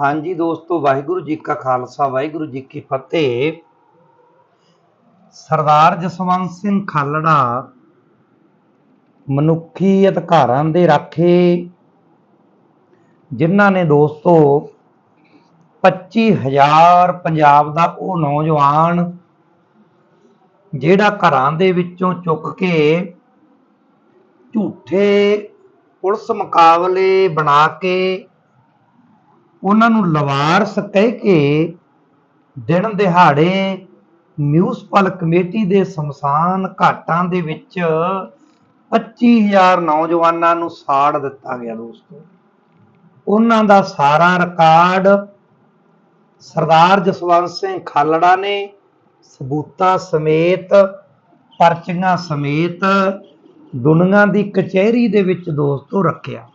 ਹਾਂਜੀ ਦੋਸਤੋ, ਵਾਹਿਗੁਰੂ ਜੀ ਕਾ ਖਾਲਸਾ, ਵਾਹਿਗੁਰੂ ਜੀ ਕੀ ਫਤਿਹ। ਸਰਦਾਰ ਜਸਵੰਤ ਸਿੰਘ ਖਾਲੜਾ ਮਨੁੱਖੀ ਅਧਿਕਾਰਾਂ ਦੇ ਰਾਖੇ, ਜਿਨ੍ਹਾਂ ਨੇ ਦੋਸਤੋ 25000 ਪੰਜਾਬ ਦਾ ਉਹ ਨੌਜਵਾਨ ਜਿਹੜਾ ਘਰਾਂ ਦੇ ਵਿੱਚੋਂ ਚੁੱਕ ਕੇ ਝੂਠੇ ਪੁਲਿਸ ਮੁਕਾਬਲੇ ਬਣਾ ਕੇ ਉਹਨਾਂ ਨੂੰ ਲਵਾਰਸ ਕਹਿ ਕੇ ਦਿਨ ਦਿਹਾੜੇ ਮਿਊਨਿਸਪਲ ਕਮੇਟੀ ਦੇ ਸਮਸਾਨ ਘਾਟਾਂ ਦੇ ਵਿੱਚ 25000 ਨੌਜਵਾਨਾਂ ਨੂੰ ਸਾੜ ਦਿੱਤਾ ਗਿਆ ਦੋਸਤੋ। ਉਹਨਾਂ ਦਾ ਸਾਰਾ ਰਿਕਾਰਡ ਸਰਦਾਰ ਜਸਵੰਤ ਸਿੰਘ ਖਾਲੜਾ ਨੇ, ਸਬੂਤਾਂ ਸਮੇਤ, ਪਰਚੀਆਂ ਸਮੇਤ ਦੁਨੀਆ ਦੀ ਕਚਹਿਰੀ ਦੇ ਵਿੱਚ ਦੋਸਤੋ, ਰੱਖਿਆ।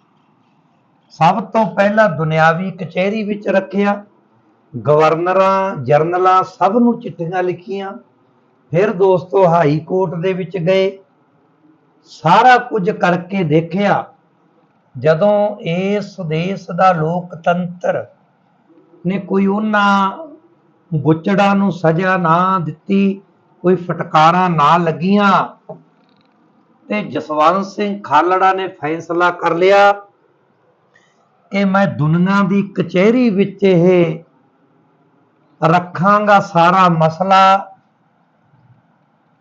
ਸਭ ਤੋਂ ਪਹਿਲਾਂ ਦੁਨਿਆਵੀ ਕਚਹਿਰੀ ਵਿੱਚ ਰੱਖਿਆ, ਗਵਰਨਰਾਂ, ਜਰਨਲਾਂ ਸਭ ਨੂੰ ਚਿੱਠੀਆਂ ਲਿਖੀਆਂ, ਫਿਰ ਦੋਸਤੋ ਹਾਈ ਕੋਰਟ ਦੇ ਵਿੱਚ ਗਏ, ਸਾਰਾ ਕੁਝ ਕਰਕੇ ਦੇਖਿਆ, ਜਦੋਂ ਇਸ ਦੇਸ਼ ਦਾ ਲੋਕਤੰਤਰ ਨੇ ਕੋਈ ਉਹਨਾਂ ਗੁੱਚੜਾਂ ਨੂੰ ਸਜ਼ਾ ਨਾ ਦਿੱਤੀ, ਕੋਈ ਫਟਕਾਰਾਂ ਨਾ ਲੱਗੀਆਂ ਤੇ ਜਸਵੰਤ ਸਿੰਘ ਖਾਲੜਾ ਨੇ ਫੈਸਲਾ ਕਰ ਲਿਆ। ਕਿ ਮੈਂ ਦੁਨੀਆ ਦੀ ਕਚਹਿਰੀ ਵਿੱਚ ਇਹ ਰੱਖਾਂਗਾ ਸਾਰਾ ਮਸਲਾ।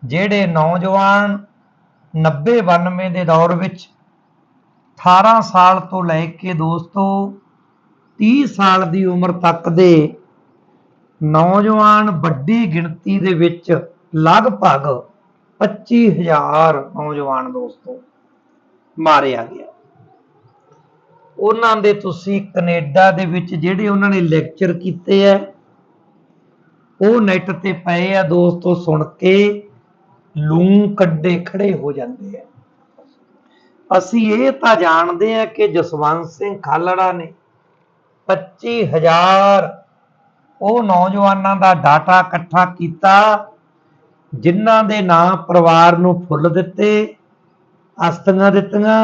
ਜਿਹੜੇ ਨੌਜਵਾਨ 90 92 ਦੇ ਦੌਰ ਵਿੱਚ 18 ਸਾਲ ਤੋਂ ਲੈ ਕੇ ਦੋਸਤੋ 30 ਸਾਲ ਦੀ ਉਮਰ ਤੱਕ ਦੇ ਨੌਜਵਾਨ ਵੱਡੀ ਗਿਣਤੀ ਦੇ ਵਿੱਚ ਲਗਭਗ 25000 ਨੌਜਵਾਨ ਦੋਸਤੋ ਮਾਰਿਆ ਗਿਆ। ਉਹਨਾਂ ਦੇ ਤੁਸੀਂ ਕੈਨੇਡਾ ਦੇ ਵਿੱਚ ਜਿਹੜੇ ਉਹਨਾਂ ਨੇ ਲੈਕਚਰ ਕੀਤੇ ਐ ਉਹ ਨੈਟ ਤੇ ਪਏ ਆ ਦੋਸਤੋ ਸੁਣ ਕੇ ਲੂੰ ਕੱਢੇ ਖੜੇ ਹੋ ਜਾਂਦੇ ਆ। ਅਸੀਂ ਇਹ ਤਾਂ ਜਾਣਦੇ ਆ ਕਿ ਜਸਵੰਤ ਸਿੰਘ ਖਾਲੜਾ ਨੇ 25000 ਉਹ ਨੌਜਵਾਨਾਂ ਦਾ ਡਾਟਾ ਇਕੱਠਾ ਕੀਤਾ, ਜਿਨ੍ਹਾਂ ਦੇ ਨਾਂ ਪਰਿਵਾਰ ਨੂੰ ਫੁੱਲ ਦਿੱਤੇ ਅਸਤੀਆਂ ਦਿੱਤੀਆਂ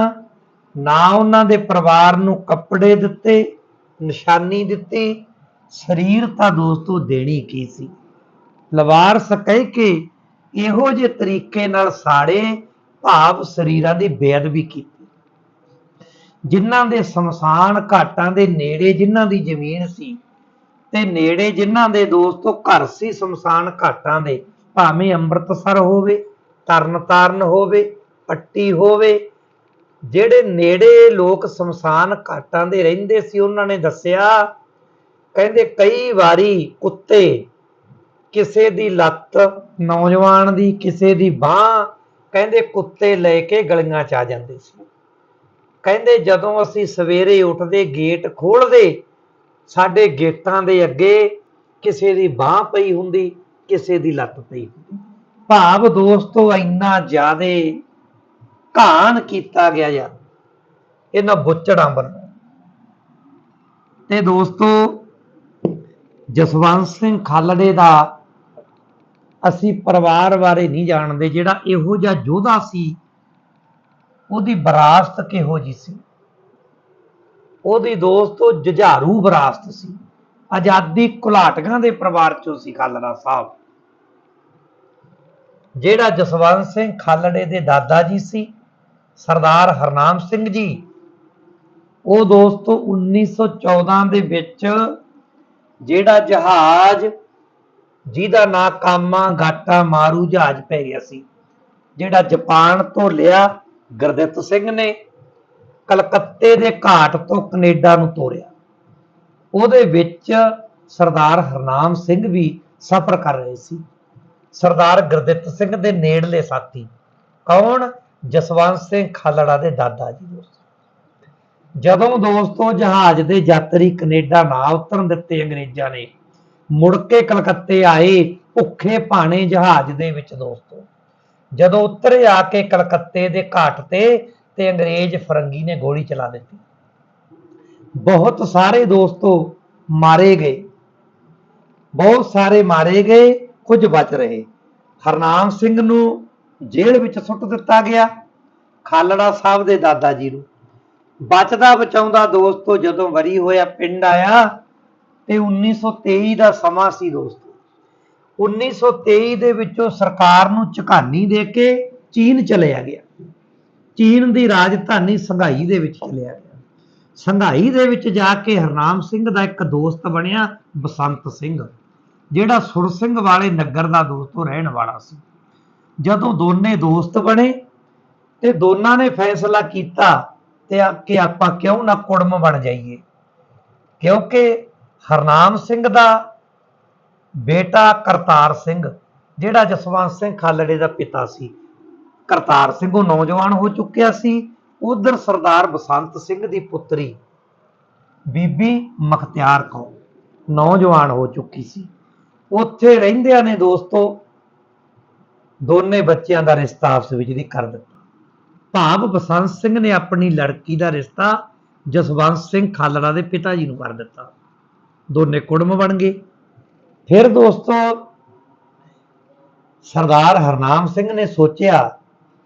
ਨਾ ਉਹਨਾਂ ਦੇ ਪਰਿਵਾਰ ਨੂੰ ਕੱਪੜੇ ਦਿੱਤੇ, ਨਿਸ਼ਾਨੀ ਦਿੱਤੀ, ਸਰੀਰ ਤਾਂ ਦੋਸਤੋ ਦੇਣੀ ਕੀ ਸੀ? ਲਵਾਰਸ ਕਹਿ ਕੇ ਇਹੋ ਜਿਹੇ ਤਰੀਕੇ ਨਾਲ ਸਾੜੇ, ਭਾਵ ਸਰੀਰਾਂ ਦੀ ਬੇਅਦਬੀ ਕੀਤੀ। ਜਿਨ੍ਹਾਂ ਦੇ ਸਮਸਾਨ ਘਾਟਾਂ ਦੇ ਨੇੜੇ ਜਿਨ੍ਹਾਂ ਦੀ ਜ਼ਮੀਨ ਸੀ ਤੇ ਨੇੜੇ ਜਿਨ੍ਹਾਂ ਦੇ ਦੋਸਤੋ ਘਰ ਸੀ ਸਮਸਾਨ ਘਾਟਾਂ ਦੇ, ਭਾਵੇਂ ਅੰਮ੍ਰਿਤਸਰ ਹੋਵੇ, ਤਰਨਤਾਰਨ ਹੋਵੇ, ਪੱਟੀ ਹੋਵੇ ਜਿਹੜੇ ਨੇੜੇ ਲੋਕ ਸਮਸਾਨ ਘਾਟਾਂ ਦੇ ਰਹਿੰਦੇ ਸੀ, ਉਹਨਾਂ ਨੇ ਦੱਸਿਆ, ਕਹਿੰਦੇ ਕਈ ਵਾਰੀ ਕੁੱਤੇ ਕਿਸੇ ਦੀ ਲੱਤ ਨੌਜਵਾਨ ਦੀ, ਕਿਸੇ ਦੀ ਬਾਹ, ਕਹਿੰਦੇ ਕੁੱਤੇ ਲੈ ਕੇ ਗਲੀਆਂ ਚ ਆ ਜਾਂਦੇ ਸੀ। ਕਹਿੰਦੇ ਜਦੋਂ ਅਸੀਂ ਸਵੇਰੇ ਉੱਠਦੇ, ਗੇਟ ਖੋਲਦੇ ਸਾਡੇ ਗੇਟਾਂ ਦੇ ਅੱਗੇ ਕਿਸੇ ਦੀ ਬਾਹ ਪਈ ਹੁੰਦੀ, ਕਿਸੇ ਦੀ ਲੱਤ ਪਈ ਹੁੰਦੀ। ਭਾਵ ਦੋਸਤੋ, ਇੰਨਾ ਜ਼ਿਆਦੇ ਘਾਣ ਕੀਤਾ ਗਿਆ ਯਾਰ ਇਹਨਾਂ ਬੁੱਚੜਾਂ ਵੱਲੋਂ। ਤੇ ਦੋਸਤੋ, ਜਸਵੰਤ ਸਿੰਘ ਖਾਲੜੇ ਦਾ ਅਸੀਂ ਪਰਿਵਾਰ ਬਾਰੇ ਨਹੀਂ ਜਾਣਦੇ, ਜਿਹੜਾ ਇਹੋ ਜਿਹਾ ਯੋਧਾ ਸੀ, ਉਹਦੀ ਵਿਰਾਸਤ ਕਿਹੋ ਜੀ ਸੀ? ਉਹਦੀ ਦੋਸਤੋ, ਜੁਝਾਰੂ ਵਿਰਾਸਤ ਸੀ। ਆਜ਼ਾਦੀ ਘੁਲਾਟੀਆਂ ਦੇ ਪਰਿਵਾਰ ਚੋਂ ਸੀ ਖਾਲੜਾ ਸਾਹਿਬ। ਜਿਹੜਾ ਜਸਵੰਤ ਸਿੰਘ ਖਾਲੜੇ ਦੇ ਦਾਦਾ ਜੀ ਸੀ ਸਰਦਾਰ ਹਰਨਾਮ ਸਿੰਘ ਜੀ। ਉਹ ਦੋਸਤੋ 1914 ਦੇ ਵਿੱਚ ਜਿਹੜਾ ਜਹਾਜ਼, ਜਿਹਦਾ ਨਾਂ ਕਾਮਾ ਗਾਟਾ ਮਾਰੂ ਜਹਾਜ਼ ਪੈ ਗਿਆ ਸੀ, ਜਿਹੜਾ ਜਾਪਾਨ ਤੋਂ ਲਿਆ ਗੁਰਦਿੱਤ ਸਿੰਘ ਨੇ ਕਲਕੱਤੇ ਦੇ ਘਾਟ ਤੋਂ ਕੈਨੇਡਾ ਨੂੰ ਤੋਰਿਆ। ਉਹਦੇ ਵਿੱਚ ਸਰਦਾਰ ਹਰਨਾਮ ਸਿੰਘ ਵੀ ਸਫ਼ਰ ਕਰ ਰਹੇ ਸੀ। ਸਰਦਾਰ ਗੁਰਦਿੱਤ ਸਿੰਘ ਦੇ ਨੇੜਲੇ ਸਾਥੀ ਕੌਣ? ਜਸਵੰਤ ਸਿੰਘ ਖਾਲੜਾ ਦੇ ਦਾਦਾ ਜੀ ਜਦੋਂ ਦੋਸਤੋ ਜਹਾਜ਼ ਦੇ ਯਾਤਰੀ ਕੈਨੇਡਾ ਨਾ ਉਤਰਨ ਦਿੱਤੇ ਅੰਗਰੇਜ਼ਾਂ ਨੇ, ਮੁੜ ਕੇ ਕਲਕੱਤੇ ਆਏ ਭੁੱਖੇ ਭਾਣੇ ਜਹਾਜ਼ ਦੇ ਵਿੱਚ ਦੋਸਤੋ। ਜਦੋਂ ਉਤਰੇ ਆ ਕੇ ਕਲਕੱਤੇ ਦੇ ਘਾਟ ਤੇ ਤੇ ਅੰਗਰੇਜ਼ ਫਰੰਗੀ ਨੇ ਗੋਲੀ ਚਲਾ ਦਿੱਤੀ। ਬਹੁਤ ਸਾਰੇ ਦੋਸਤੋ ਮਾਰੇ ਗਏ। ਬਹੁਤ ਸਾਰੇ ਮਾਰੇ ਗਏ, ਕੁਝ ਬਚ ਰਹੇ। ਹਰਨਾਮ ਸਿੰਘ ਨੂੰ ਜੇਲ੍ਹ ਵਿੱਚ ਸੁੱਟ ਦਿੱਤਾ ਗਿਆ। ਖਾਲੜਾ ਸਾਹਿਬ ਦੇ ਦਾਦਾ ਜੀ ਨੂੰ। ਬਚਦਾ ਬਚਾਉਂਦਾ ਦੋਸਤੋ ਜਦੋਂ ਵਰੀ ਹੋਇਆ ਪਿੰਡ ਆਇਆ ਤੇ 1923 ਦਾ ਸਮਾਂ ਸੀ ਦੋਸਤੋ। 1923 ਦੇ ਵਿੱਚੋਂ ਸਰਕਾਰ ਨੂੰ ਝਕਾਨੀ ਦੇ ਕੇ ਚੀਨ ਚਲਿਆ ਗਿਆ। ਚੀਨ ਦੀ ਰਾਜਧਾਨੀ ਸੰਘਾਈ ਦੇ ਵਿੱਚ ਚਲਿਆ ਗਿਆ। ਸੰਘਾਈ ਦੇ ਵਿੱਚ ਜਾ ਕੇ ਹਰਨਾਮ ਸਿੰਘ ਦਾ ਇੱਕ ਦੋਸਤ ਬਣਿਆ ਬਸੰਤ ਸਿੰਘ, ਜਿਹੜਾ ਸੁਰ ਸਿੰਘ ਵਾਲੇ ਨਗਰ ਦਾ ਦੋਸਤੋ ਰਹਿਣ ਵਾਲਾ ਸੀ। ਜਦੋਂ ਦੋਨੇ ਦੋਸਤ ਬਣੇ ਤੇ ਦੋਨਾਂ ਨੇ ਫੈਸਲਾ ਕੀਤਾ ਤੇ ਕਿ ਆਪਾਂ ਕਿਉਂ ਨਾ ਕੁੜਮ ਬਣ ਜਾਈਏ। ਕਿਉਂਕਿ ਹਰਨਾਮ ਸਿੰਘ ਦਾ ਬੇਟਾ ਕਰਤਾਰ ਸਿੰਘ, ਜਿਹੜਾ ਜਸਵੰਤ ਸਿੰਘ ਖਾਲੜੇ ਦਾ ਪਿਤਾ ਸੀ, ਕਰਤਾਰ ਸਿੰਘ ਉਹ ਨੌਜਵਾਨ ਹੋ ਚੁੱਕਿਆ ਸੀ। ਉਧਰ ਸਰਦਾਰ ਬਸੰਤ ਸਿੰਘ ਦੀ ਪੁੱਤਰੀ ਬੀਬੀ ਮਖਤਿਆਰ ਕੌਰ ਨੌਜਵਾਨ ਹੋ ਚੁੱਕੀ ਸੀ। ਉੱਥੇ ਰਹਿੰਦਿਆਂ ਨੇ ਦੋਸਤੋ ਦੋਨੇ ਬੱਚਿਆਂ ਦਾ ਰਿਸ਼ਤਾ ਆਪਸ ਵਿੱਚ ਦੀ ਕਰ ਦਿੱਤਾ। ਭਾਵ ਬਸੰਤ ਸਿੰਘ ਨੇ ਆਪਣੀ ਲੜਕੀ ਦਾ ਰਿਸ਼ਤਾ ਜਸਵੰਤ ਸਿੰਘ ਖਾਲੜਾ ਦੇ ਪਿਤਾ ਜੀ ਨੂੰ ਕਰ ਦਿੱਤਾ। ਦੋਨੇ ਕੁੜਮ ਬਣ ਗਏ। ਫਿਰ ਦੋਸਤੋ, ਸਰਦਾਰ ਹਰਨਾਮ ਸਿੰਘ ਨੇ ਸੋਚਿਆ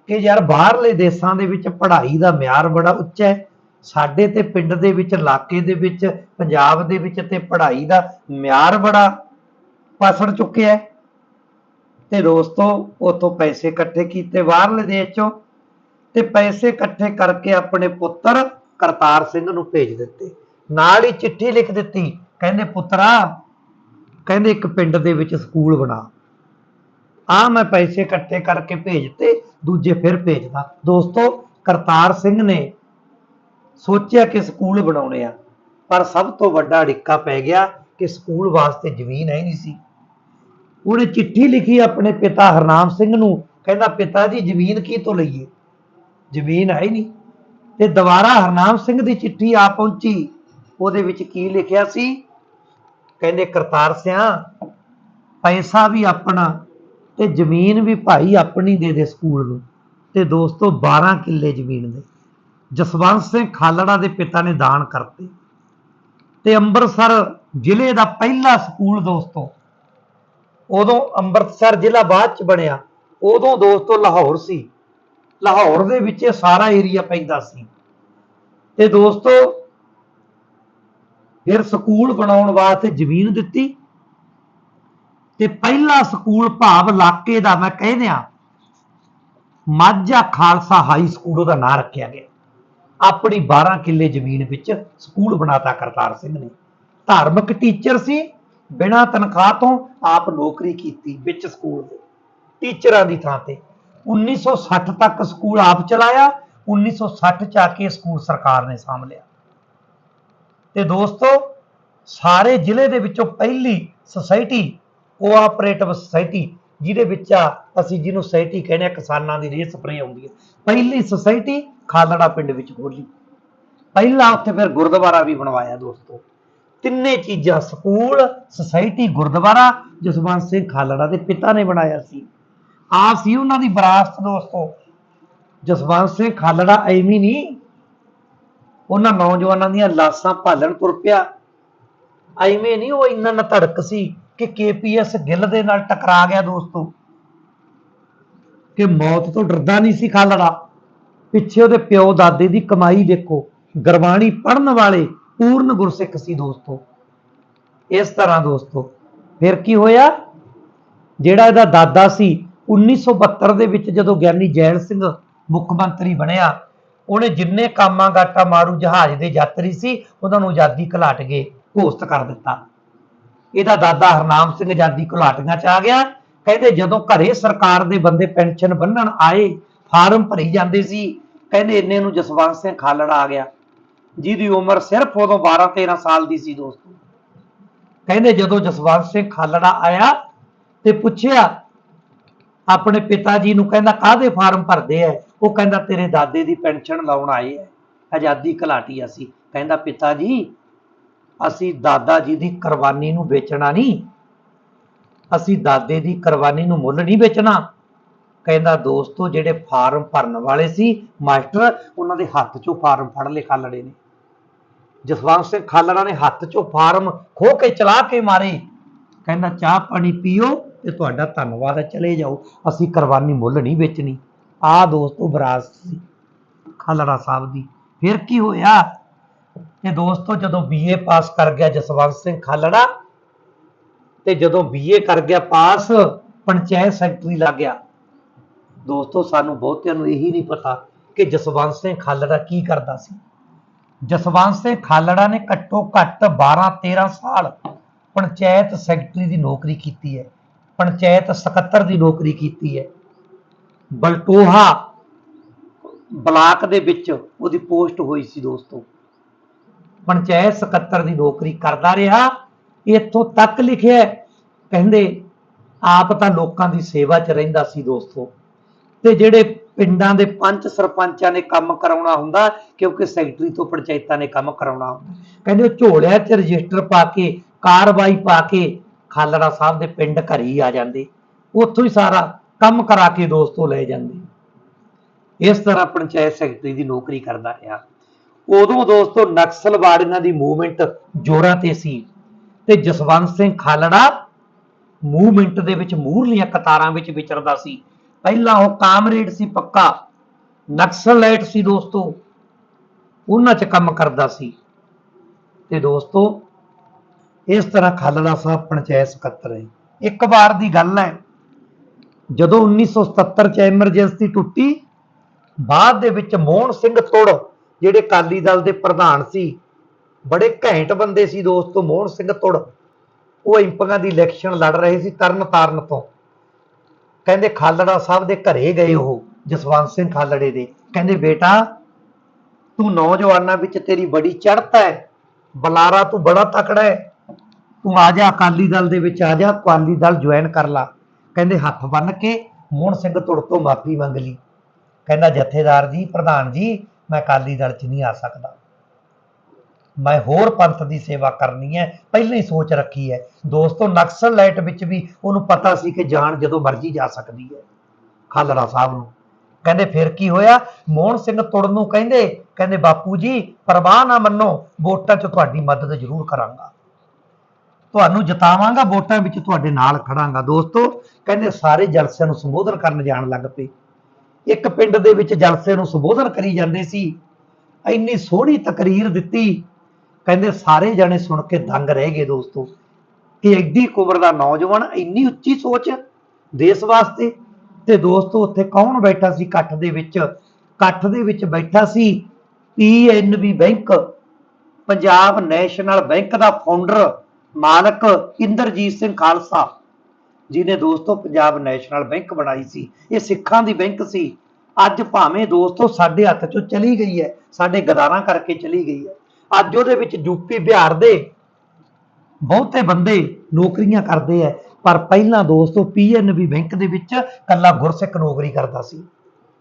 ਕਿ ਯਾਰ ਬਾਹਰਲੇ ਦੇਸ਼ਾਂ ਦੇ ਵਿੱਚ ਪੜ੍ਹਾਈ ਦਾ ਮਿਆਰ ਬੜਾ ਉੱਚਾ ਹੈ। ਸਾਡੇ ਤੇ ਪਿੰਡ ਦੇ ਵਿੱਚ, ਇਲਾਕੇ ਦੇ ਵਿੱਚ, ਪੰਜਾਬ ਦੇ ਵਿੱਚ ਤੇ ਪੜ੍ਹਾਈ ਦਾ ਮਿਆਰ ਬੜਾ ਪਾਸੜ ਚੁੱਕਿਆ ਹੈ। ਤੇ ਦੋਸਤੋ ਉਤੋਂ ਪੈਸੇ ਇਕੱਠੇ ਕੀਤੇ ਬਾਹਰਲੇ ਦੇਸ਼ ਚੋਂ ਤੇ ਪੈਸੇ ਇਕੱਠੇ ਕਰਕੇ ਆਪਣੇ ਪੁੱਤਰ ਕਰਤਾਰ ਸਿੰਘ ਨੂੰ ਭੇਜ ਦਿੱਤੇ। ਨਾਲ ਹੀ ਚਿੱਠੀ ਲਿਖ ਦਿੱਤੀ, ਕਹਿੰਦੇ, ਪੁੱਤਰਾ, ਕਹਿੰਦੇ, ਇੱਕ ਪਿੰਡ ਦੇ ਵਿੱਚ ਸਕੂਲ ਬਣਾ। ਆ ਮੈਂ ਪੈਸੇ ਇਕੱਠੇ ਕਰਕੇ ਭੇਜਤੇ, ਦੂਜੇ ਫਿਰ ਭੇਜਦਾ। ਦੋਸਤੋ, ਕਰਤਾਰ ਸਿੰਘ ਨੇ ਸੋਚਿਆ ਕਿ ਸਕੂਲ ਬਣਾਉਣੇ ਆ, ਪਰ ਸਭ ਤੋਂ ਵੱਡਾ ਅੜਿੱਕਾ ਪੈ ਗਿਆ ਕਿ ਸਕੂਲ ਵਾਸਤੇ ਜ਼ਮੀਨ ਹੈ ਨਹੀਂ ਸੀ। ਉਹਨੇ ਚਿੱਠੀ ਲਿਖੀ ਆਪਣੇ ਪਿਤਾ ਹਰਨਾਮ ਸਿੰਘ ਨੂੰ, ਕਹਿੰਦਾ, ਪਿਤਾ ਜੀ, ਜ਼ਮੀਨ ਕੀ ਤੋਂ ਲਈਏ? ਜ਼ਮੀਨ ਹੈ ਹੀ ਨਹੀਂ। ਤੇ ਦੁਬਾਰਾ ਹਰਨਾਮ ਸਿੰਘ ਦੀ ਚਿੱਠੀ ਆ ਪਹੁੰਚੀ। ਉਹਦੇ ਵਿੱਚ ਕੀ ਲਿਖਿਆ ਸੀ? ਕਹਿੰਦੇ, ਕਰਤਾਰ ਸਿਆ, ਪੈਸਾ ਵੀ ਆਪਣਾ ਤੇ ਜ਼ਮੀਨ ਵੀ ਭਾਈ ਆਪਣੀ ਦੇ ਦੇ ਸਕੂਲ ਨੂੰ। ਤੇ ਦੋਸਤੋ 12 ਕਿੱਲੇ ਜ਼ਮੀਨ ਦੇ ਜਸਵੰਤ ਸਿੰਘ ਖਾਲੜਾ ਦੇ ਪਿਤਾ ਨੇ ਦਾਨ ਕਰਤੇ। ਤੇ ਅੰਮ੍ਰਿਤਸਰ ਜ਼ਿਲ੍ਹੇ ਦਾ ਪਹਿਲਾ ਸਕੂਲ, ਦੋਸਤੋ ਉਦੋਂ ਅੰਮ੍ਰਿਤਸਰ ਜ਼ਿਲ੍ਹਾ ਬਾਅਦ ਚ ਬਣਿਆ, ਉਦੋਂ ਦੋਸਤੋ ਲਾਹੌਰ ਸੀ। ਲਾਹੌਰ ਦੇ ਵਿੱਚ ਇਹ ਸਾਰਾ ਏਰੀਆ ਪੈਂਦਾ ਸੀ। ਤੇ ਦੋਸਤੋ ਫਿਰ ਸਕੂਲ ਬਣਾਉਣ ਵਾਸਤੇ ਜ਼ਮੀਨ ਦਿੱਤੀ। ਤੇ ਪਹਿਲਾ ਸਕੂਲ ਭਾਵ ਇਲਾਕੇ ਦਾ ਮੈਂ ਕਹਿੰਦੇ ਆ ਮਾਝਾ ਖਾਲਸਾ ਹਾਈ ਸਕੂਲ ਉਹਦਾ ਨਾਂ ਰੱਖਿਆ ਗਿਆ। ਆਪਣੀ 12 ਕਿੱਲੇ ਜ਼ਮੀਨ ਵਿੱਚ ਸਕੂਲ ਬਣਾਤਾ ਕਰਤਾਰ ਸਿੰਘ ਨੇ। ਧਾਰਮਿਕ ਟੀਚਰ ਸੀ ਬਿਨਾਂ ਤਨਖਾਹ ਤੋਂ ਆਪ ਨੌਕਰੀ ਕੀਤੀ ਵਿੱਚ ਸਕੂਲ ਦੇ, ਟੀਚਰਾਂ ਦੀ ਥਾਂ ਤੇ। 1960 ਤੱਕ ਸਕੂਲ ਆਪ ਚਲਾਇਆ 1960 ਚ ਆ ਕੇ ਸਕੂਲ ਸਰਕਾਰ ਨੇ ਸਾਂਭ ਲਿਆ। ਤੇ ਦੋਸਤੋ, ਸਾਰੇ ਜ਼ਿਲ੍ਹੇ ਦੇ ਵਿੱਚੋਂ ਪਹਿਲੀ ਸੁਸਾਇਟੀ ਕੋਆਪਰੇਟਿਵ ਸੁਸਾਇਟੀ, ਜਿਹਦੇ ਵਿੱਚ ਆ, ਅਸੀਂ ਜਿਹਨੂੰ ਸੁਸਾਇਟੀ ਕਹਿੰਦੇ ਆ, ਕਿਸਾਨਾਂ ਦੀ ਰੇਹ ਸਪਰੇ ਆਉਂਦੀ ਹੈ। ਪਹਿਲੀ ਸੁਸਾਇਟੀ ਖਾਲੜਾ ਪਿੰਡ ਵਿੱਚ ਖੋਲੀ। ਪਹਿਲਾ ਉੱਥੇ ਫਿਰ ਗੁਰਦੁਆਰਾ ਵੀ ਬਣਵਾਇਆ ਦੋਸਤੋ। ਤਿੰਨੇ ਚੀਜ਼ਾਂ ਸਕੂਲ ਸੁਸਾਇਟੀ ਗੁਰਦੁਆਰਾ, ਜਸਵੰਤ ਸਿੰਘ ਖਾਲੜਾ ਦੇ ਪਿਤਾ ਨੇ ਬਣਾਇਆ ਸੀ। ਆ ਸੀ ਉਹਨਾਂ ਦੀ ਵਿਰਾਸਤ ਦੋਸਤੋ। ਜਸਵੰਤ ਸਿੰਘ ਖਾਲੜਾ ਐਵੇਂ ਨਹੀਂ, ਉਹਨਾਂ ਨੌਜਵਾਨਾਂ ਦੀਆਂ ਲਾਸ਼ਾਂ ਭਾਲਣ ਤੁਰ ਪਿਆ। ਐਵੇਂ ਨਹੀਂ ਉਹ ਇੰਨਾ ਨਤੜਕ ਸੀ ਕਿ ਕੇਪੀਐਸ ਗਿੱਲ ਦੇ ਨਾਲ ਟਕਰਾ ਗਿਆ ਦੋਸਤੋ। ਕਿ ਮੌਤ ਤੋਂ ਡਰਦਾ ਨਹੀਂ ਸੀ ਖਾਲੜਾ। ਪਿੱਛੇ ਉਹਦੇ ਪਿਓ ਦਾਦੇ ਦੀ ਕਮਾਈ ਦੇਖੋ। ਗੁਰਬਾਣੀ ਪੜਨ ਵਾਲੇ ਪੂਰਨ ਗੁਰਸਿੱਖ ਸੀ ਦੋਸਤੋ। ਇਸ ਤਰ੍ਹਾਂ ਦੋਸਤੋ, ਫਿਰ ਕੀ ਹੋਇਆ? ਜਿਹੜਾ ਇਹਦਾ ਦਾਦਾ ਸੀ 1972 ਦੇ ਵਿੱਚ ਜਦੋਂ ਗਿਆਨੀ ਜੈਲ ਸਿੰਘ ਮੁੱਖ ਮੰਤਰੀ ਬਣਿਆ, ਉਹਨੇ ਜਿੰਨੇ ਕਾਮਾਂ ਗਾਟਾ ਮਾਰੂ ਜਹਾਜ਼ ਦੇ ਯਾਤਰੀ ਸੀ, ਉਹਨਾਂ ਨੂੰ ਆਜ਼ਾਦੀ ਘਲਾਟ ਗਏ ਘੋਸ਼ਿਤ ਕਰ ਦਿੱਤਾ। ਇਹਦਾ ਦਾਦਾ ਹਰਨਾਮ ਸਿੰਘ ਆਜ਼ਾਦੀ ਘੁਲਾਟੀਆਂ ਚ ਆ ਗਿਆ। ਕਹਿੰਦੇ ਜਦੋਂ ਘਰੇ ਸਰਕਾਰ ਦੇ ਬੰਦੇ ਪੈਨਸ਼ਨ ਬੰਨਣ ਆਏ, ਫਾਰਮ ਭਰੀ ਜਾਂਦੇ ਸੀ, ਕਹਿੰਦੇ ਇੰਨੇ ਨੂੰ ਜਸਵੰਤ ਸਿੰਘ ਖਾਲੜਾ ਆ ਗਿਆ। ਜਿਹਦੀ ਉਮਰ ਸਿਰਫ ਉਦੋਂ 12 13 ਸਾਲ ਦੀ ਸੀ ਦੋਸਤੋ। ਕਹਿੰਦੇ ਜਦੋਂ ਜਸਵੰਤ ਸਿੰਘ ਖਾਲੜਾ ਆਇਆ ਤੇ ਪੁੱਛਿਆ, ਆਪਣੇ ਪਿਤਾ ਜੀ ਨੂੰ ਕਹਿੰਦਾ, ਕਾਹਦੇ ਫਾਰਮ ਭਰਦੇ ਐ? ਉਹ ਕਹਿੰਦਾ, ਤੇਰੇ ਦਾਦੇ ਦੀ ਪੈਨਸ਼ਨ ਲਾਉਣ ਆਏ ਐ, ਆਜ਼ਾਦੀ ਘਲਾਟੀ ਅਸੀਂ। ਕਹਿੰਦਾ, ਪਿਤਾ ਜੀ, ਅਸੀਂ ਦਾਦਾ ਜੀ ਦੀ ਕੁਰਬਾਨੀ ਨੂੰ ਵੇਚਣਾ ਨਹੀਂ। ਅਸੀਂ ਦਾਦੇ ਦੀ ਕੁਰਬਾਨੀ ਨੂੰ ਮੁੱਲ ਨਹੀਂ ਵੇਚਣਾ। ਕਹਿੰਦਾ, ਦੋਸਤੋ, ਜਿਹੜੇ ਫਾਰਮ ਭਰਨ ਵਾਲੇ ਸੀ, ਮਾਸਟਰ, ਉਹਨਾਂ ਦੇ ਹੱਥ 'ਚੋਂ ਫਾਰਮ ਫੜ ਲਏ ਖਾਲੜੇ ਨੇ। ਜਸਵੰਤ ਸਿੰਘ ਖਾਲੜਾ ਨੇ ਹੱਥ 'ਚੋਂ ਫਾਰਮ ਖੋ ਕੇ ਚਲਾ ਕੇ ਮਾਰੇ। ਕਹਿੰਦਾ, ਚਾਹ ਪਾਣੀ ਪੀਓ ਤੇ ਤੁਹਾਡਾ ਧੰਨਵਾਦ ਹੈ, ਚਲੇ ਜਾਓ। ਅਸੀਂ ਕੁਰਬਾਨੀ ਮੁੱਲ ਨਹੀਂ ਵੇਚਣੀ। ਆਹ ਦੋਸਤੋ ਵਿਰਾਸਤ ਸੀ, ਖਾਲੜਾ ਸਾਹਿਬ ਦੀ। ਫਿਰ ਕੀ ਹੋਇਆ? ਤੇ ਦੋਸਤੋ ਜਦੋਂ ਬੀਏ ਪਾਸ ਕਰ ਗਿਆ ਜਸਵੰਤ ਸਿੰਘ ਖਾਲੜਾ ਤੇ ਜਦੋਂ ਬੀਏ ਕਰ ਗਿਆ ਪਾਸ, ਪੰਚਾਇਤ ਸੈਕਟਰੀ ਲੱਗ ਗਿਆ। ਦੋਸਤੋ, ਸਾਨੂੰ ਬਹੁਤਿਆਂ ਨੂੰ ਇਹੀ ਨਹੀਂ ਪਤਾ ਕਿ ਜਸਵੰਤ ਸਿੰਘ ਖਾਲੜਾ ਕੀ ਕਰਦਾ ਸੀ। ਜਸਵੰਤ ਸਿੰਘ ਖਾਲੜਾ ਨੇ ਘੱਟੋ ਘੱਟ 12 13 ਸਾਲ ਪੰਚਾਇਤ ਸੈਕਟਰੀ ਦੀ ਨੌਕਰੀ ਕੀਤੀ ਹੈ, ਪੰਚਾਇਤ ਸਕੱਤਰ ਦੀ ਨੌਕਰੀ ਕੀਤੀ ਹੈ। ਬਲਟੋਹਾ ਬਲਾਕ ਦੇ ਵਿੱਚ ਉਹਦੀ ਪੋਸਟ ਹੋਈ ਸੀ ਦੋਸਤੋ। ਪੰਚਾਇਤ ਸਕੱਤਰ ਦੀ ਨੌਕਰੀ ਕਰਦਾ ਰਿਹਾ, ਇੱਥੋਂ ਤੱਕ ਲਿਖਿਆ ਕਹਿੰਦੇ ਆਪ ਤਾਂ ਲੋਕਾਂ ਦੀ ਸੇਵਾ 'ਚ ਰਹਿੰਦਾ ਸੀ ਦੋਸਤੋ। ਤੇ ਜਿਹੜੇ ਪਿੰਡਾਂ ਦੇ ਪੰਚ ਸਰਪੰਚਾਂ ਨੇ ਕੰਮ ਕਰਾਉਣਾ ਹੁੰਦਾ, ਕਿਉਂਕਿ ਸੈਕਟਰੀ ਤੋਂ ਪੰਚਾਇਤਾਂ ਨੇ ਕੰਮ ਕਰਾਉਣਾ ਹੁੰਦਾ। ਕਹਿੰਦੇ ਉਹ ਝੋਲਿਆਂ 'ਚ ਰਜਿਸਟਰ ਪਾ ਕੇ, ਕਾਰਵਾਈ ਪਾ ਕੇ ਖਾਲੜਾ ਸਾਹਿਬ ਦੇ ਪਿੰਡ ਘਰ ਹੀ ਆ ਜਾਂਦੇ। ਉੱਥੋਂ ਹੀ ਸਾਰਾ ਕੰਮ ਕਰਾ ਕੇ ਦੋਸਤੋ ਲੈ ਜਾਂਦੇ। ਇਸ ਤਰ੍ਹਾਂ ਪੰਚਾਇਤ ਸੈਕਟਰੀ ਦੀ ਨੌਕਰੀ ਕਰਦਾ ਰਿਹਾ। ਉਦੋਂ ਦੋਸਤੋ ਨਕਸਲਵਾੜੀਆਂ ਦੀ ਮੂਵਮੈਂਟ ਜ਼ੋਰਾਂ ਤੇ ਸੀ। ਤੇ ਜਸਵੰਤ ਸਿੰਘ ਖਾਲੜਾ ਮੂਵਮੈਂਟ ਦੇ ਵਿੱਚ ਮੂਹਰਲੀਆਂ ਕਤਾਰਾਂ ਵਿੱਚ ਵਿਚਰਦਾ ਸੀ। ਪਹਿਲਾਂ ਉਹ ਕਾਮਰੇਡ ਸੀ ਪੱਕਾ ਨਕਸਲੈਟ ਸੀ ਦੋਸਤੋ, ਉਹਨਾਂ 'ਚ ਕੰਮ ਕਰਦਾ ਸੀ। ਤੇ ਦੋਸਤੋ, ਇਸ ਤਰ੍ਹਾਂ ਖਾਲੜਾ ਸਾਹਿਬ ਪੰਚਾਇਤ ਸਕੱਤਰ ਹੈ। ਇੱਕ ਵਾਰ ਦੀ ਗੱਲ ਹੈ, ਜਦੋਂ 1977 ਚ ਐਮਰਜੈਂਸੀ ਟੁੱਟੀ, ਬਾਅਦ ਦੇ ਵਿੱਚ ਮੋਹਨ ਸਿੰਘ ਤੁੜ ਜਿਹੜੇ ਅਕਾਲੀ ਦਲ ਦੇ ਪ੍ਰਧਾਨ ਸੀ, ਬੜੇ ਘੈਂਟ ਬੰਦੇ ਸੀ ਦੋਸਤੋ ਮੋਹਨ ਸਿੰਘ ਤੁੜ ਉਹ ਇੰਪੀਆਂ ਦੀ ਇਲੈਕਸ਼ਨ ਲੜ ਰਹੇ ਸੀ ਤਰਨ ਤਾਰਨ ਤੋਂ। ਕਹਿੰਦੇ ਖਾਲੜਾ ਸਾਹਿਬ ਦੇ ਘਰੇ ਗਏ ਉਹ, ਜਸਵੰਤ ਸਿੰਘ ਖਾਲੜੇ ਦੇ। ਕਹਿੰਦੇ, ਬੇਟਾ, ਤੂੰ ਨੌਜਵਾਨਾਂ ਵਿੱਚ ਤੇਰੀ ਬੜੀ ਚੜ੍ਹਤ ਹੈ। ਬਲਾਰਾ ਤੂੰ ਬੜਾ ਤਕੜਾ ਹੈ। ਤੂੰ ਆ ਜਾ ਅਕਾਲੀ ਦਲ ਦੇ ਵਿੱਚ, ਆ ਜਾ, ਅਕਾਲੀ ਦਲ ਜੁਆਇਨ ਕਰ ਲਾ। ਕਹਿੰਦੇ, ਹੱਥ ਬੰਨ ਕੇ ਮੋਹਨ ਸਿੰਘ ਤੁੜ ਤੋਂ ਮਾਫੀ ਮੰਗ ਲਈ। ਕਹਿੰਦਾ, ਜਥੇਦਾਰ ਜੀ, ਪ੍ਰਧਾਨ ਜੀ, ਮੈਂ ਅਕਾਲੀ ਦਲ 'ਚ ਨਹੀਂ ਆ ਸਕਦਾ। ਮੈਂ ਹੋਰ ਪੰਥ ਦੀ ਸੇਵਾ ਕਰਨੀ ਹੈ, ਪਹਿਲਾਂ ਹੀ ਸੋਚ ਰੱਖੀ ਹੈ। ਦੋਸਤੋ, ਨਕਸਲ ਲਾਈਟ ਵਿੱਚ ਵੀ ਉਹਨੂੰ ਪਤਾ ਸੀ ਕਿ ਜਾਨ ਜਦੋਂ ਮਰਜ਼ੀ ਜਾ ਸਕਦੀ ਹੈ, ਖਾਲੜਾ ਸਾਹਿਬ ਨੂੰ। ਕਹਿੰਦੇ, ਫਿਰ ਕੀ ਹੋਇਆ? ਮੋਹਨ ਸਿੰਘ ਤੁੜ ਨੂੰ ਕਹਿੰਦੇ ਕਹਿੰਦੇ, ਬਾਪੂ ਜੀ, ਪਰਵਾਹ ਨਾ ਮੰਨੋ, ਵੋਟਾਂ 'ਚ ਤੁਹਾਡੀ ਮਦਦ ਜ਼ਰੂਰ ਕਰਾਂਗਾ। ਤੁਹਾਨੂੰ ਜਿਤਾਵਾਂਗਾ, ਵੋਟਾਂ ਵਿੱਚ ਤੁਹਾਡੇ ਨਾਲ ਖੜਾਂਗਾ। ਦੋਸਤੋ, ਕਹਿੰਦੇ, ਸਾਰੇ ਜਲਸਿਆਂ ਨੂੰ ਸੰਬੋਧਨ ਕਰਨ ਜਾਣ ਲੱਗ ਪਏ। ਇੱਕ ਪਿੰਡ ਦੇ ਵਿੱਚ ਜਲਸੇ ਨੂੰ ਸੰਬੋਧਨ ਕਰੀ ਜਾਂਦੇ ਸੀ। ਇੰਨੀ ਸੋਹਣੀ ਤਕਰੀਰ ਦਿੱਤੀ ਕਹਿੰਦੇ ਸਾਰੇ ਜਣੇ ਸੁਣ ਕੇ ਦੰਗ ਰਹਿ ਗਏ ਦੋਸਤੋ, ਕਿ ਐਡੀ ਉਮਰ ਦਾ ਨੌਜਵਾਨ ਇੰਨੀ ਉੱਚੀ ਸੋਚ ਦੇਸ਼ ਵਾਸਤੇ, ਤੇ ਦੋਸਤੋ ਉੱਥੇ ਕੌਣ ਬੈਠਾ ਸੀ? ਇਕੱਠ ਦੇ ਵਿੱਚ, ਇਕੱਠ ਦੇ ਵਿੱਚ ਬੈਠਾ ਸੀ PNB bank, Punjab national bank ਦਾ ਫਾਊਂਡਰ ਮਾਲਕ ਇੰਦਰਜੀਤ ਸਿੰਘ ਖਾਲਸਾ, ਜਿਹਨੇ ਦੋਸਤੋ ਪੰਜਾਬ ਨੈਸ਼ਨਲ ਬੈਂਕ ਬਣਾਈ ਸੀ। ਇਹ ਸਿੱਖਾਂ ਦੀ ਬੈਂਕ ਸੀ। ਅੱਜ ਭਾਵੇਂ ਦੋਸਤੋ ਸਾਡੇ ਹੱਥ ਚੋਂ ਚਲੀ ਗਈ ਹੈ, ਸਾਡੇ ਗਦਾਰਾਂ ਕਰਕੇ ਚਲੀ ਗਈ ਹੈ। ਅੱਜ ਉਹਦੇ ਵਿੱਚ ਯੂਪੀ ਬਿਹਾਰ ਦੇ ਬਹੁਤੇ ਬੰਦੇ ਨੌਕਰੀਆਂ ਕਰਦੇ ਐ ਪਰ ਪਹਿਲਾਂ ਦੋਸਤੋ ਪੀਐਨਬੀ ਬੈਂਕ ਦੇ ਵਿੱਚ ਕੱਲਾ ਗੁਰਸਿੱਖ ਨੌਕਰੀ ਕਰਦਾ ਸੀ।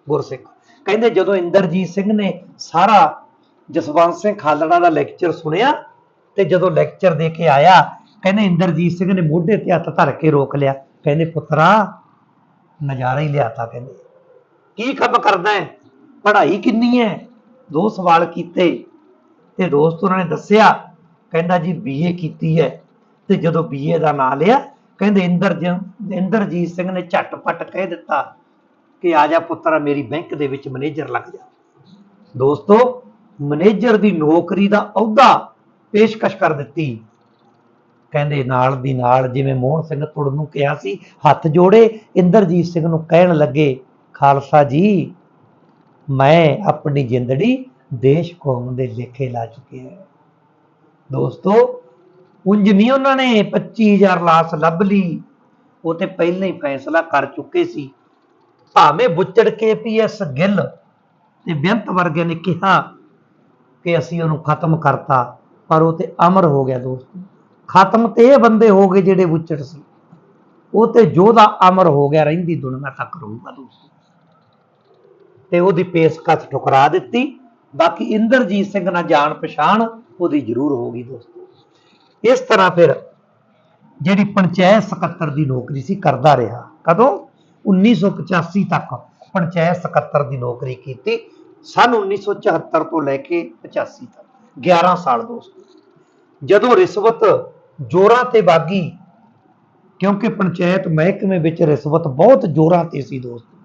ਗੁਰਸਿੱਖ। ਕਹਿੰਦੇ ਜਦੋਂ ਇੰਦਰਜੀਤ ਸਿੰਘ ਨੇ ਸਾਰਾ ਜਸਵੰਤ ਸਿੰਘ ਖਾਲੜਾ ਦਾ ਲੈਕਚਰ ਸੁਣਿਆ ਤੇ ਜਦੋਂ ਲੈਕਚਰ ਦੇ ਕੇ ਆਇਆ, ਕਹਿੰਦੇ ਇੰਦਰਜੀਤ ਸਿੰਘ ਨੇ ਮੋਢੇ ਤੇ ਹੱਥ ਧਰ ਕੇ ਰੋਕ ਲਿਆ। ਕਹਿੰਦੇ, ਪੁੱਤਰਾ, ਨਜ਼ਾਰਾ ਹੀ ਲਿਆਤਾ, ਕਹਿੰਦੇ। ਕੀ ਕੰਮ ਕਰਦਾ ਹੈ? ਪੜ੍ਹਾਈ ਕਿੰਨੀ ਹੈ? ਦੋ ਸਵਾਲ ਕੀਤੇ। ਤੇ ਦੋਸਤ ਉਹਨਾਂ ਨੇ ਦੱਸਿਆ, ਕਹਿੰਦਾ ਜੀ ਬੀਏ ਕੀਤੀ ਹੈ। ਤੇ ਜਦੋਂ ਬੀਏ ਦਾ ਨਾਂ ਲਿਆ, ਕਹਿੰਦੇ ਇੰਦਰ ਇੰਦਰਜੀਤ ਸਿੰਘ ਨੇ ਝਟਪਟ ਕਹਿ ਦਿੱਤਾ ਕਿ ਆ ਜਾ ਪੁੱਤਰਾ, ਮੇਰੀ ਬੈਂਕ ਦੇ ਵਿੱਚ ਮੈਨੇਜਰ ਲੱਗ ਜਾ। ਦੋਸਤੋ, ਮੈਨੇਜਰ ਦੀ ਨੌਕਰੀ ਦਾ ਅਹੁਦਾ ਪੇਸ਼ਕਸ਼ ਕਰ ਦਿੱਤੀ। ਕਹਿੰਦੇ ਨਾਲ ਦੀ ਨਾਲ ਜਿਵੇਂ ਮੋਹਨ ਸਿੰਘ ਤੁੜ ਨੂੰ ਕਿਹਾ ਸੀ, ਹੱਥ ਜੋੜੇ, ਇੰਦਰਜੀਤ ਸਿੰਘ ਨੂੰ ਕਹਿਣ ਲੱਗੇ, ਖਾਲਸਾ ਜੀ, ਮੈਂ ਆਪਣੀ ਜ਼ਿੰਦੜੀ ਦੇਸ਼ ਕੌਮ ਦੇ ਲੇਖੇ ਲਾ ਚੁੱਕੇ ਹੈ ਦੋਸਤੋ, ਉਂਝ ਨਹੀਂ ਉਹਨਾਂ ਨੇ 25000 ਲਾਸ ਲੱਭ ਲਈ। ਉਹ ਤੇ ਪਹਿਲਾਂ ਹੀ ਫੈਸਲਾ ਕਰ ਚੁੱਕੇ ਸੀ। ਭਾਵੇਂ ਬੁੱਚੜ ਕੇ ਪੀਐਸ ਗਿੱਲ ਤੇ ਬੇਅੰਤ ਵਰਗੇ ਨੇ ਕਿਹਾ ਕਿ ਅਸੀਂ ਉਹਨੂੰ ਖਤਮ ਕਰਤਾ, ਪਰ ਉਹ ਤੇ ਅਮਰ ਹੋ ਗਿਆ ਦੋਸਤੋ। ਖਤਮ ਤੇ ਇਹ ਬੰਦੇ ਹੋ ਗਏ ਜਿਹੜੇ ਬੁੱਚੜ ਸੀ। ਉਹ ਤੇ ਜੋਧਾ ਅਮਰ ਹੋ ਗਿਆ, ਰਹਿੰਦੀ ਦੁਨੀਆ ਤੱਕ ਰਹੂਗਾ ਦੋਸਤੋ। ਤੇ ਉਹਦੀ ਪੇਸ਼ਕਸ਼ ਠੁਕਰਾ ਦਿੱਤੀ। ਬਾਕੀ ਇੰਦਰਜੀਤ ਸਿੰਘ ਨਾਲ ਜਾਣ ਪਛਾਣ ਉਹਦੀ ਜ਼ਰੂਰ ਹੋਗੀ ਦੋਸਤੋ। ਇਸ ਤਰ੍ਹਾਂ ਫਿਰ ਜਿਹੜੀ ਪੰਚਾਇਤ ਸਕੱਤਰ ਦੀ ਨੌਕਰੀ ਸੀ ਕਰਦਾ ਰਿਹਾ। ਕਦੋਂ? 1985 ਤੱਕ ਪੰਚਾਇਤ ਸਕੱਤਰ ਦੀ ਨੌਕਰੀ ਕੀਤੀ। ਸਨ 1974 ਤੋਂ ਲੈ ਕੇ 85 ਤੱਕ। 11 ਸਾਲ ਦੋਸਤੋ। ਜਦੋਂ ਰਿਸ਼ਵਤ ਜੋਰਾਂ ਤੇ ਬਾਗੀ ਕਿਉਂਕਿ ਪੰਚਾਇਤ ਮਹਿਕਮੇ ਵਿੱਚ ਰਿਸ਼ਵਤ ਬਹੁਤ ਜੋਰਾਂ ਤੇ ਸੀ ਦੋਸਤੋ।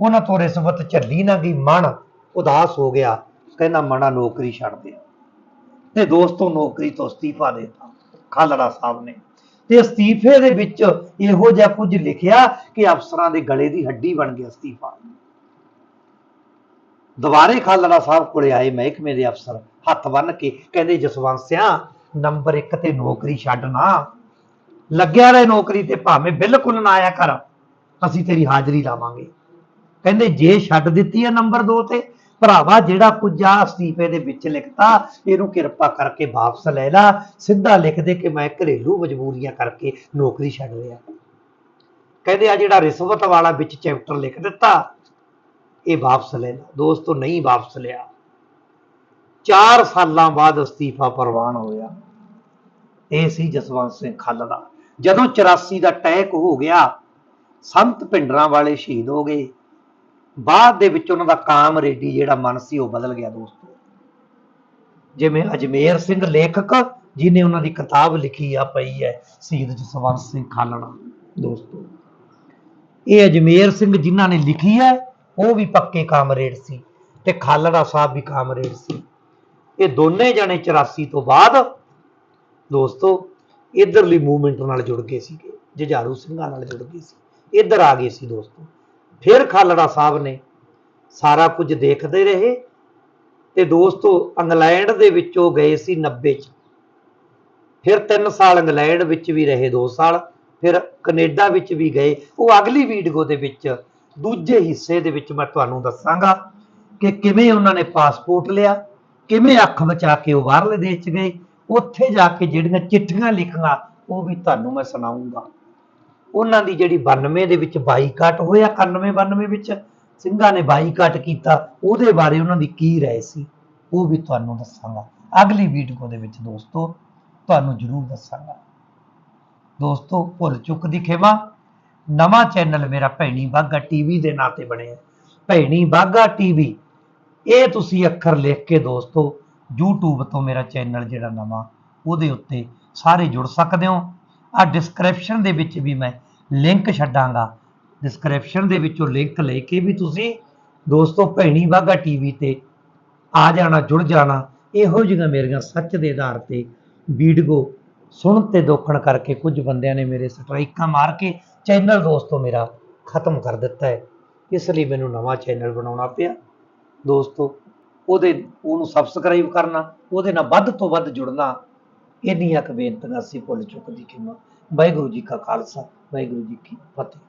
ਉਹਨਾਂ ਤੋਂ ਰਿਸ਼ਵਤ ਝੱਲੀ ਨਾ ਗਈ, ਮਨ ਉਦਾਸ ਹੋ ਗਿਆ, ਕਹਿੰਦਾ ਮਣਾ ਨੌਕਰੀ ਛੱਡ ਦੇ। ਤੇ ਦੋਸਤੋ ਨੌਕਰੀ ਤੋਂ ਅਸਤੀਫਾ ਦੇਤਾ, ਖਾਲੜਾ ਸਾਹਿਬ ਨੇ। ਤੇ ਅਸਤੀਫੇ ਦੇ ਵਿੱਚ ਇਹੋ ਜਿਹਾ ਕੁਝ ਲਿਖਿਆ ਕਿ ਅਫਸਰਾਂ ਦੇ ਗਲੇ ਦੀ ਹੱਡੀ ਬਣ ਗਿਆ ਅਸਤੀਫਾ। ਦੁਬਾਰੇ ਖਾਲੜਾ ਸਾਹਿਬ ਕੋਲੇ ਆਏ ਮਹਿਕਮੇ ਦੇ ਅਫਸਰ ਹੱਥ ਬੰਨ ਕੇ ਕਹਿੰਦੇ, ਜਸਵੰਤ ਸਿਆ, ਨੰਬਰ 1 ਤੇ ਨੌਕਰੀ ਛੱਡ ਨਾ। ਲੱਗਿਆ ਰਹੇ ਨੌਕਰੀ ਤੇ ਭਾਵੇਂ ਬਿਲਕੁਲ ਨਾ ਆਇਆ ਕਰ, ਅਸੀਂ ਤੇਰੀ ਹਾਜ਼ਰੀ ਲਾਵਾਂਗੇ। ਕਹਿੰਦੇ, ਜੇ ਛੱਡ ਦਿੱਤੀ ਹੈ ਨੰਬਰ 2 ਤੇ ਭਰਾਵਾ, ਜਿਹੜਾ ਕੁਝ ਆ ਅਸਤੀਫੇ ਦੇ ਵਿੱਚ ਲਿਖਤਾ, ਇਹਨੂੰ ਕਿਰਪਾ ਕਰਕੇ ਵਾਪਸ ਲੈ ਲੈ। ਸਿੱਧਾ ਲਿਖ ਦੇ ਕਿ ਮੈਂ ਘਰੇਲੂ ਮਜਬੂਰੀਆਂ ਕਰਕੇ ਨੌਕਰੀ ਛੱਡ ਲਿਆ ਕਹਿੰਦੇ ਆ, ਜਿਹੜਾ ਰਿਸ਼ਵਤ ਵਾਲਾ ਵਿੱਚ ਚੈਪਟਰ ਲਿਖ ਦਿੱਤਾ, ਇਹ ਵਾਪਸ ਲੈ ਲਾ। ਦੋਸਤੋ, ਨਹੀਂ ਵਾਪਸ ਲਿਆ। 4 ਸਾਲਾਂ ਬਾਅਦ ਅਸਤੀਫਾ ਪ੍ਰਵਾਨ ਹੋਇਆ। ਇਹ ਸੀ ਜਸਵੰਤ ਸਿੰਘ ਖੱਲ ਦਾ। ਜਦੋਂ 84 ਦਾ ਟੈਕ ਹੋ ਗਿਆ, ਸੰਤ ਪਿੰਡਰਾਂ ਵਾਲੇ ਸ਼ਹੀਦ ਹੋ ਗਏ। ਬਾਅਦ ਦੇ ਵਿੱਚ ਉਹਨਾਂ ਦਾ ਕਾਮ ਰੇਡੀ ਜਿਹੜਾ ਮਨ ਸੀ ਉਹ ਬਦਲ ਗਿਆ ਦੋਸਤੋ। ਜਿਵੇਂ ਅਜਮੇਰ ਸਿੰਘ ਲੇਖਕ, ਜਿਨੇ ਉਹਨਾਂ ਦੀ ਕਿਤਾਬ ਲਿਖੀ ਆ ਪਈ ਹੈ, ਸ਼ਹੀਦ ਜਸਵੰਤ ਸਿੰਘ ਖਾਲੜਾ, ਦੋਸਤੋ। ਇਹ ਅਜਮੇਰ ਸਿੰਘ ਜਿਨ੍ਹਾਂ ਨੇ ਲਿਖੀ ਹੈ, ਉਹ ਵੀ ਪੱਕੇ ਕਾਮਰੇਡ ਸੀ ਤੇ ਖਾਲੜਾ ਸਾਹਿਬ ਵੀ ਕਾਮਰੇਡ ਸੀ। ਇਹ ਦੋਨੇ ਜਣੇ 84 ਤੋਂ ਬਾਅਦ ਦੋਸਤੋ ਇਧਰਲੀ ਮੂਵਮੈਂਟ ਨਾਲ ਜੁੜ ਗਏ ਸੀਗੇ, ਜੁਝਾਰੂ ਸਿੰਘਾਂ ਨਾਲ ਜੁੜ ਗਏ ਸੀ। ਇੱਧਰ ਆ ਗਏ ਸੀ ਦੋਸਤੋ। ਫਿਰ ਖਾਲੜਾ ਸਾਹਿਬ ਨੇ ਸਾਰਾ ਕੁਝ ਦੇਖਦੇ ਰਹੇ ਤੇ ਦੋਸਤੋ ਇੰਗਲੈਂਡ ਦੇ ਵਿੱਚੋਂ ਗਏ ਸੀ 90 ਚ। ਫਿਰ 3 ਸਾਲ ਇੰਗਲੈਂਡ ਵਿੱਚ ਵੀ ਰਹੇ 2 ਸਾਲ। ਫਿਰ ਕੈਨੇਡਾ ਵਿੱਚ ਵੀ ਗਏ। ਉਹ ਅਗਲੀ ਵੀਡੀਓ ਦੇ ਵਿੱਚ ਦੂਜੇ ਹਿੱਸੇ ਦੇ ਵਿੱਚ ਮੈਂ ਤੁਹਾਨੂੰ ਦੱਸਾਂਗਾ ਕਿ ਕਿਵੇਂ ਉਹਨਾਂ ਨੇ ਪਾਸਪੋਰਟ ਲਿਆ, ਕਿਵੇਂ ਅੱਖ ਬਚਾ ਕੇ ਉਹ ਬਾਹਰਲੇ ਦੇਸ਼ ਚ ਗਏ, ਉੱਥੇ ਜਾ ਕੇ ਜਿਹੜੀਆਂ ਚਿੱਠੀਆਂ ਲਿਖੀਆਂ, ਉਹ ਵੀ ਤੁਹਾਨੂੰ ਮੈਂ ਸੁਣਾਉਂਗਾ। ਉਹਨਾਂ ਦੀ ਜਿਹੜੀ 92 ਦੇ ਵਿੱਚ ਬਾਈਕਾਟ ਹੋਇਆ 91 92 ਵਿੱਚ, ਸਿੰਘਾਂ ਨੇ ਬਾਈਕਾਟ ਕੀਤਾ, ਉਹਦੇ ਬਾਰੇ ਉਹਨਾਂ ਦੀ ਕੀ ਰਾਏ ਸੀ? ਉਹ ਵੀ ਤੁਹਾਨੂੰ ਦੱਸਾਂਗਾ। ਅਗਲੀ ਵੀਡੀਓ ਦੇ ਵਿੱਚ ਦੋਸਤੋ, ਤੁਹਾਨੂੰ ਜ਼ਰੂਰ ਦੱਸਾਂਗਾ। ਦੋਸਤੋ, ਭੁੱਲ ਚੁੱਕ ਦੀ ਖਿਮਾ। ਨਵਾਂ ਚੈਨਲ ਮੇਰਾ ਭੈਣੀ ਬਾਗਾ ਟੀਵੀ ਦੇ ਨਾਂ ਤੇ ਬਣਿਆ। ਭੈਣੀ ਬਾਗਾ ਟੀਵੀ। ਇਹ ਤੁਸੀਂ ਅੱਖਰ ਲਿਖ ਕੇ ਦੋਸਤੋ, YouTube ਤੋਂ ਮੇਰਾ ਚੈਨਲ ਜਿਹੜਾ ਨਵਾਂ, ਉਹਦੇ ਉੱਤੇ ਸਾਰੇ ਜੁੜ ਸਕਦੇ ਹੋ। ਆ ਡਿਸਕ੍ਰਿਪਸ਼ਨ ਦੇ ਵਿੱਚ ਵੀ ਮੈਂ ਲਿੰਕ ਛੱਡਾਂਗਾ ਡਿਸਕ੍ਰਿਪਸ਼ਨ ਦੇ ਵਿੱਚੋਂ ਲਿੰਕ ਲੈ ਕੇ ਵੀ ਤੁਸੀਂ ਦੋਸਤੋ ਭੈਣੀ ਬਾਗਾ ਟੀਵੀ ਤੇ ਆ ਜਾਣਾ, ਜੁੜ ਜਾਣਾ। ਇਹੋ ਜਿਹੀਆਂ ਮੇਰੀਆਂ ਸੱਚ ਦੇ ਆਧਾਰ ਤੇ ਵੀਡੀਓ ਸੁਣ ਤੇ ਦੋਖਣ ਕਰਕੇ ਕੁਝ ਬੰਦਿਆਂ ਨੇ ਮੇਰੇ ਸਟ੍ਰਾਈਕਾਂ ਮਾਰ ਕੇ ਚੈਨਲ ਦੋਸਤੋ ਮੇਰਾ ਖਤਮ ਕਰ ਦਿੱਤਾ ਹੈ। ਇਸ ਲਈ ਮੈਨੂੰ ਨਵਾਂ ਚੈਨਲ ਬਣਾਉਣਾ ਪਿਆ। ਦੋਸਤੋ, ਉਹਦੇ, ਉਹਨੂੰ ਸਬਸਕ੍ਰਾਈਬ ਕਰਨਾ, ਉਹਦੇ ਨਾਲ ਵੱਧ ਤੋਂ ਵੱਧ ਜੁੜਨਾ। ਇੰਨੀਆਂ ਕੁ ਬੇਨਤੀਆਂ ਅਸੀਂ ਭੁੱਲ ਚੁੱਕਦੀ ਕਿ ਵਾਹਿਗੁਰੂ ਜੀ ਕਾ ਖਾਲਸਾ। ਵਾਹਿਗੁਰੂ ਜੀ ਕੀ ਫਤਿਹ